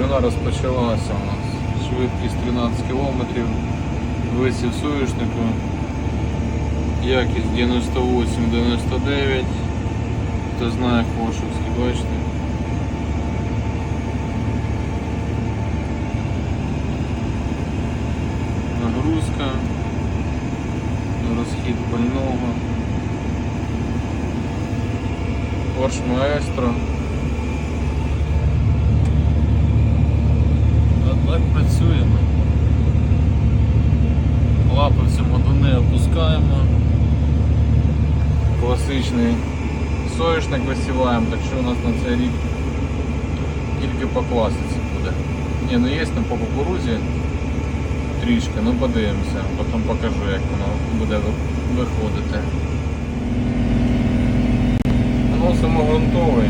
Вона розпочалася у нас. Швидкість 13 км, висів соняшнику, якість 98-99, хто знає Хвошевський, бачите. Нагрузка, розхід пального, Орш маестро. Так працюємо. Лапи в цьому году не опускаємо. Класичний Соєшник висіваємо, так що у нас на цей рік тільки по класиці буде. Ні, ну є там по кукурузі трішки, ну подивимося, потім покажу як воно буде ви- виходити. Носимо ґрунтовий.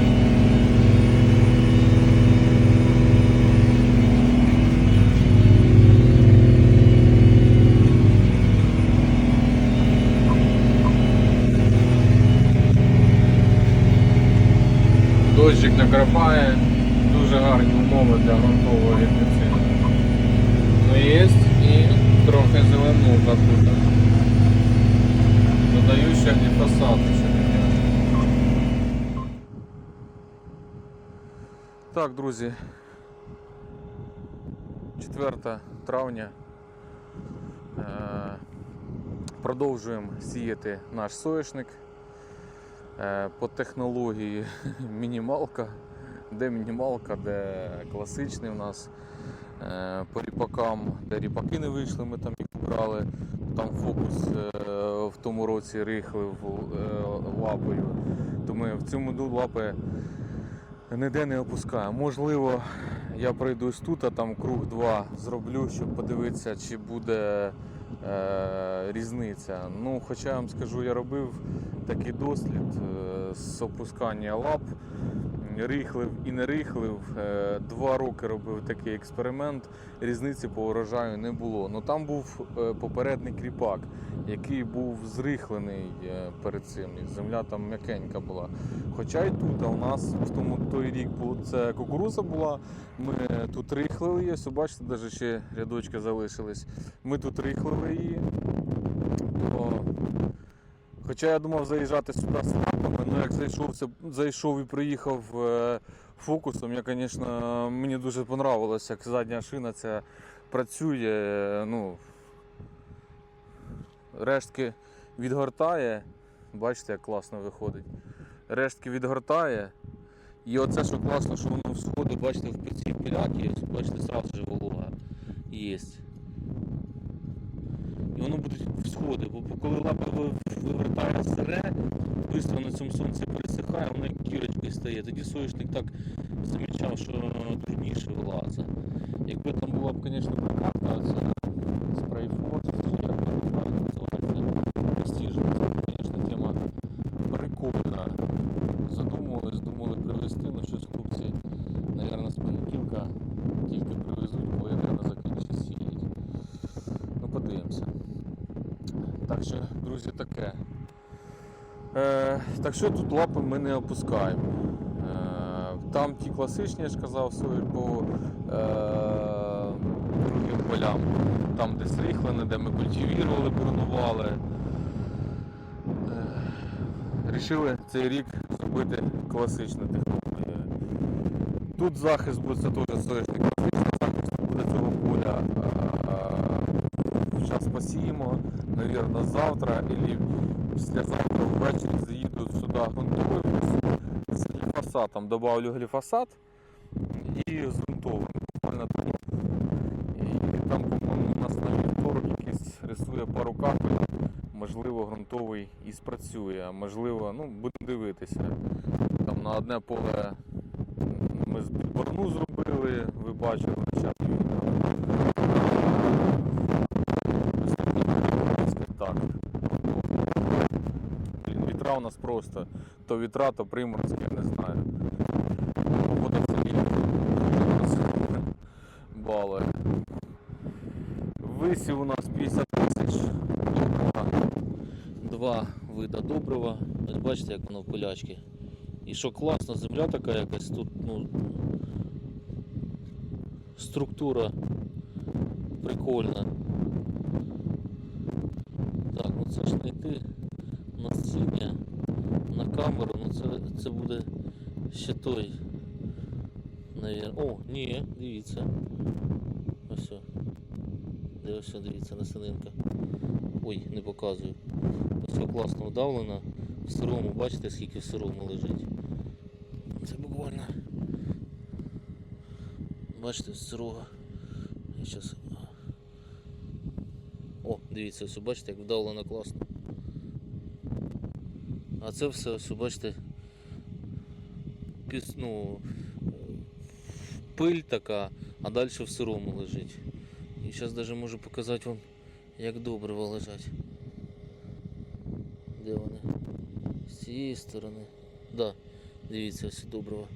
Дощик накрапає, дуже гарні умови для ґрунтового гербіциду. Ну є і трохи зеленуха тут. Додаю ще таке. Так, друзі. 4 травня. Е, Продовжуємо сіяти наш соняшник. Е, По технології мінімалка. Де мінімалка, де класичний у нас. Е, По ріпакам, де ріпаки не вийшли, ми там їх убрали. Там фокус е, в тому році рихлив лапою. То ми в цьому году лапи ніде не опускаємо. Можливо, я пройдусь тут, а там круг 2 зроблю, щоб подивитися, чи буде е, різниця. Ну, хоча я вам скажу, я робив такий дослід е, з опускання лап. Рихлив і не рихлив. Е, Два роки робив такий експеримент. Різниці по урожаю не було. Ну там був е, попередній кріпак, який був зрихлений е, перед цим. Земля там м'якенька була. Хоча й тут а у нас в тому той рік було це кукуруза була. Ми тут рихлили її. Ось, бачите, навіть ще рядочки залишились. Ми тут рихлили її. Хоча я думав заїжджати сюди з лапами, але як зайшов, зайшов і приїхав е, фокусом, я, звісно, мені дуже понравилось, як задня шина ця працює. Ну, рештки відгортає. Бачите, як класно виходить. Рештки відгортає. І оце, що класно, що воно всходить, бачите, в цій пиляки, бачите, зразу ж волога є. І воно буде всходи, бо коли лапа вивертає сире, швидко на цьому сонці пересихає, воно як кірочкою стає. Тоді соняшник так замічав, що трудніше вилазить. Якби там була б, звісно, прокатка, це спрейфорс, чи як воно правильно називається, престижно, це, звісно, тема прикольна. Задумувались, думали привезти, ну щось хлопці, мабуть, з понеділка тільки привезуть, бо я не закінчить сіять. Ну, подивимося. Так що, друзі, таке. Е, так що тут лапи ми не опускаємо. Е, там ті класичні, я ж казав, свої по е, другим полям. Там де сріхлене, де ми культивірували, бронували. Е, рішили цей рік зробити класичну технологію. Тут захист буде це теж соняшник класичний захист буде цього поля. Зараз посіємо, мабуть, завтра або післязавтра ввечері заїду сюди грунтовий з гліфосатом. Добавлю гліфосат і з. Буквально три. І там, по-моєму, у нас на вівторок якийсь рисує пару капель. Можливо, ґрунтовий і спрацює, а можливо, ну, будемо дивитися. Там на одне поле ми з борну зробили, ви бачили, зараз так. Вітра у нас просто. То вітра, то приморозки, я не знаю. Погода в селі нас балує. Висів у нас 50 тисяч. Два вида добрива. Ось бачите, як воно в пилячки. І що класно, земля така якась тут, ну. структура прикольна. Так, ну це ж знайти насіння на камеру, ну це, це буде ще той. Навір... О, ні, дивіться. Ось. Де ось, дивіться, насининка. Ой, не показую. Ось класно вдавлена. В сирому, бачите, скільки в сирому лежить. Це буквально. Бачите, з сирого. Я щас... О, дивіться, ось бачите, як вдавлено класно. А це все, ось бачите, піс, ну, пиль така, а далі в сирому лежить. І зараз навіть можу показати вам, як добриво лежать. Де вони? З цієї сторони. Да, дивіться, ось добриво.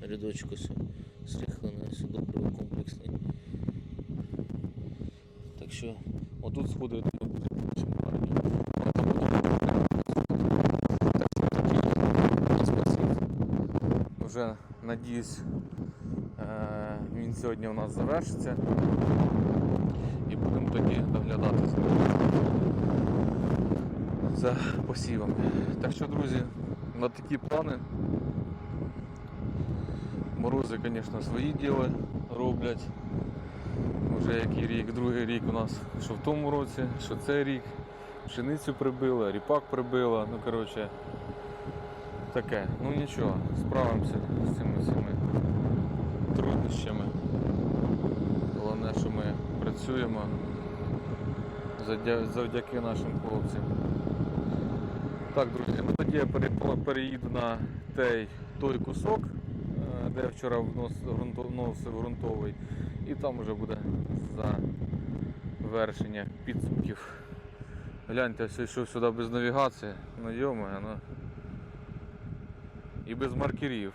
Рядочок ось стріхлений, ось добриво комплексний. Так що Отут сходи Вже надіюсь, е, він сьогодні у нас завершиться. І будемо тоді доглядати за посівами. Так що, друзі, на такі плани. Морози, звісно, свої діли роблять. Вже який рік, другий рік у нас, що в тому році, що цей рік. Пшеницю прибила, ріпак прибила, ну коротше, таке. Ну нічого, справимося з цими всіми труднощами. Головне, що ми працюємо завдяки нашим хлопцям. Так, друзі, ну тоді я переїду на той, той кусок, е, де я вчора вносив ґрунтовий, і там вже буде завершення підсумків. Гляньте, я йшов сюди без навігації, ну йома, ну. І без маркерів.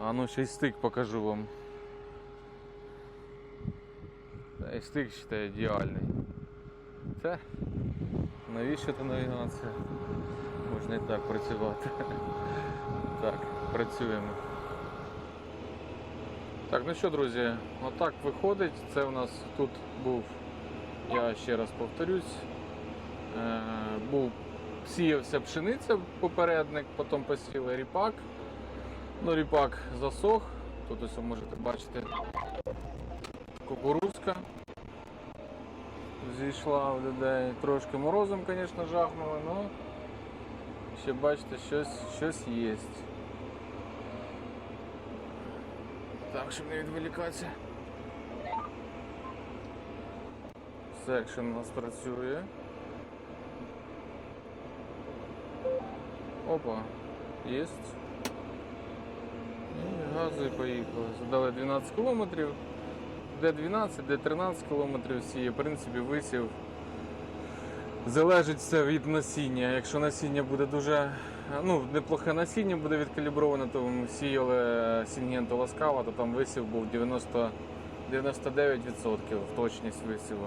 А ну ще й стик покажу вам. І стик ще ідеальний. Це навіщо та навігація? Можна і так працювати. Так, працюємо. Так, ну що, друзі, отак виходить. Це у нас тут був, я ще раз повторюсь, е, був сіявся пшениця попередник, потім посіяли ріпак. Ну, ріпак засох. Тут ось можете бачити кукурузка зійшла в людей. Трошки морозом, звісно, жахнуло, але ще бачите, щось, щось є. Так, щоб не відволікатися. Секшн у нас працює. Опа, єсть. І гази поїхали. Задали 12 кілометрів. Де 12, де 13 кілометрів сіє. В принципі, висів. Залежить все від насіння. Якщо насіння буде дуже ну, неплохе насіння буде відкаліброване, то ми сіяли сінгенту ласкава, то там висів був 90, 99% в точність висіву.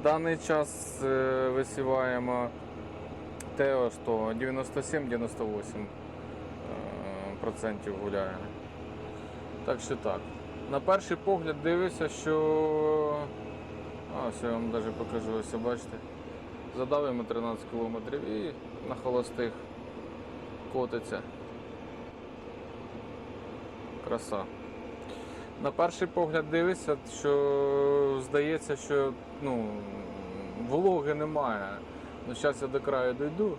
В даний час е, висіваємо Тео, що 97-98% е, гуляє. Так що так. На перший погляд дивишся, що. А, ось я вам навіть покажу, ось бачите. Задав йому 13 кілометрів і на холостих котиться. Краса. На перший погляд дивишся, що здається, що ну, вологи немає. Ну, Зараз я до краю дойду,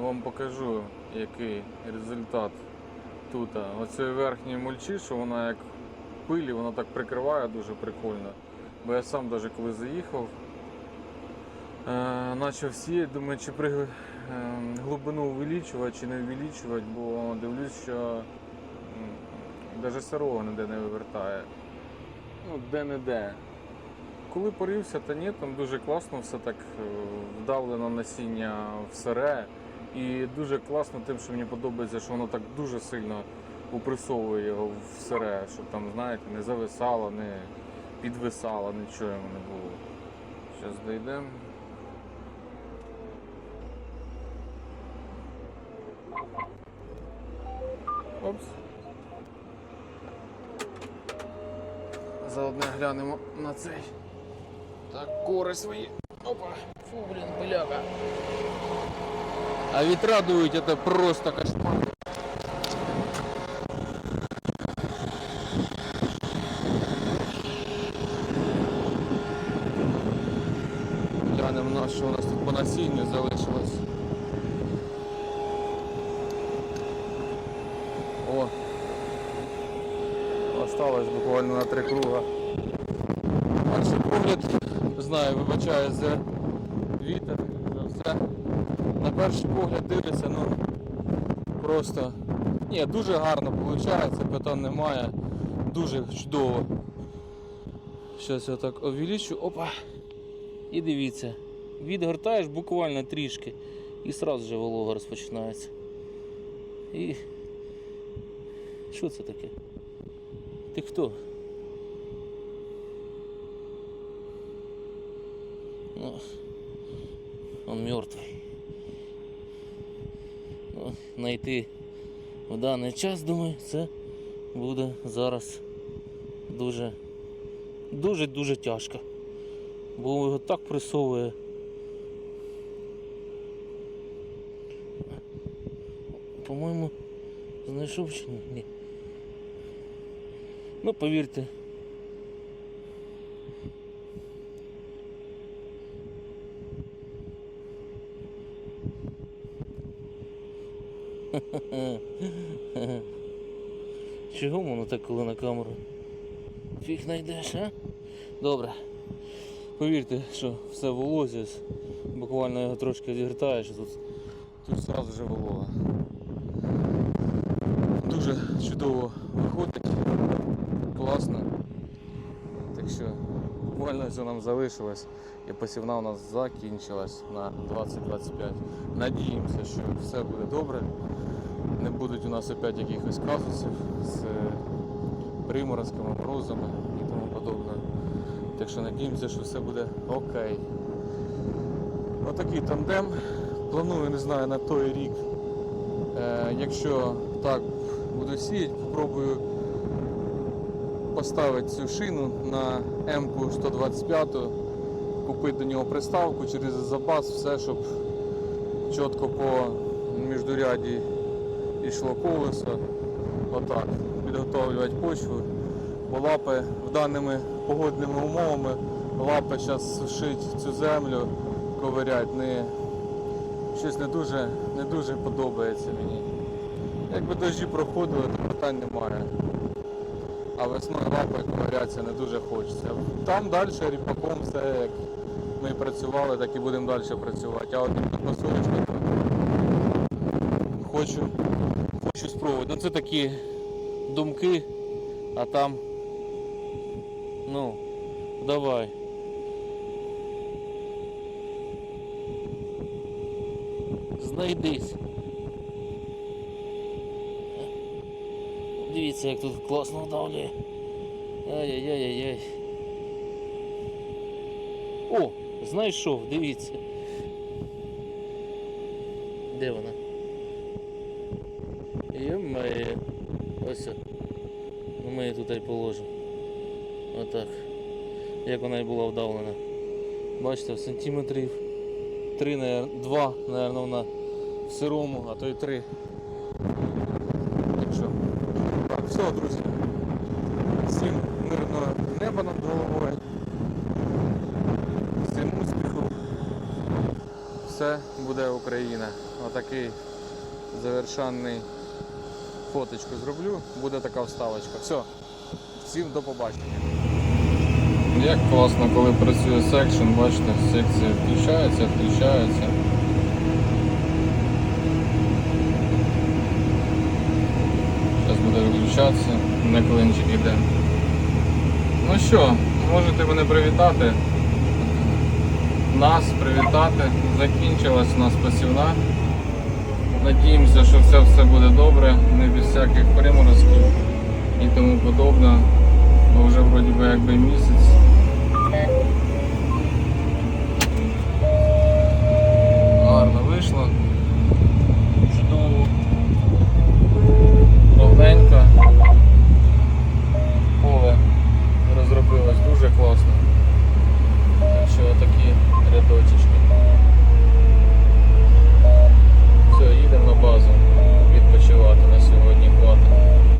вам покажу, який результат тут. Оцієї верхньої мульчі, що вона як пилі, вона так прикриває дуже прикольно. Бо я сам навіть коли заїхав, е, почав сіяти, думаю, чи при, е, глибину увеличувати чи не увеличувати, бо дивлюсь, що навіть сирого ніде не вивертає. Ну, де-не-де. Коли порився, та ні, там дуже класно все так е, вдавлено насіння в сире. І дуже класно тим, що мені подобається, що воно так дуже сильно упресовує його в сире, щоб там, знаєте, не зависало, не підвисало, нічого йому не було. Зараз дійдемо. Опс. Заодно глянемо на цей. Так, кори свої. Опа. Фу, блін, бляга. А вітра дують, это просто кошмар. Глянемо на що у нас тут по насінню залишилось. О! Осталось буквально на три круга. Перший погляд, знаю, вибачаю за вітер, за все. На перший погляд дивишся, ну просто. Ні, дуже гарно виходить, питань немає. Дуже чудово. Зараз я так увеличу. Опа. І дивіться. Відгортаєш буквально трішки. І одразу же волога розпочинається. І. Що це таке? Ти хто? Ну, он мертвий. Ну, знайти в даний час, думаю, це буде зараз дуже дуже дуже тяжко. Бо його так пресовує. По-моєму, знайшов чи? Ні. Ну, повірте. Чого воно так коли на камеру? Фіг знайдеш, а? Добре. Повірте, що все в волозі. Буквально його трошки зігортаєш, тут, тут одразу вже волога. Дуже чудово виходить, класно. Так що буквально все нам залишилось і посівна у нас закінчилась на 20-25. Надіємося, що все буде добре. Не будуть у нас опять якихось казусів з приморозками, морозами і тому подобне. Так що надіємося, що все буде окей. Отакий тандем. Планую, не знаю, на той рік. Е, якщо так буду сіяти, спробую поставити цю шину на М-ку 125, купити до нього приставку через запас, все, щоб чітко по міждуряді йшло колесо. Отак. Підготовлювати почву. Бо лапи в даними погодними умовами лапи зараз сушить цю землю, ковирять, не, щось не дуже, не дуже подобається мені. Якби дощі проходили, то питань немає. А весною лапи ковиряться не дуже хочеться. Там далі ріпаком все як ми працювали, так і будемо далі працювати. А от то хочу, хочу спробувати. Ну це такі думки, а там. Ну, давай. Знайдись. Дивіться, як тут класно вдавлює. Ай-яй-яй-яй-яй. О, знайшов, дивіться. Де вона? Йо-моє. Ми її тут і положимо. Отак. Як вона і була вдавлена. Бачите, в сантиметрів 3, наверно, 2, наверно, вона в сирому, а то й 3. Так що. Так, все, друзі. Всім мирного неба над головою. Всім успіху. Все буде Україна. Отакий завершальний фоточку зроблю. Буде така вставочка. Все. Всім до побачення. Як класно, коли працює секшн, бачите, секція включається, включається. Зараз буде виключатися, на клинчик іде. Ну що, можете мене привітати. Нас привітати. Закінчилась у нас посівна. Надіємося, що все все буде добре, не без всяких приморозків і тому подобне. Бо вже вроді би якби місяць. Гарно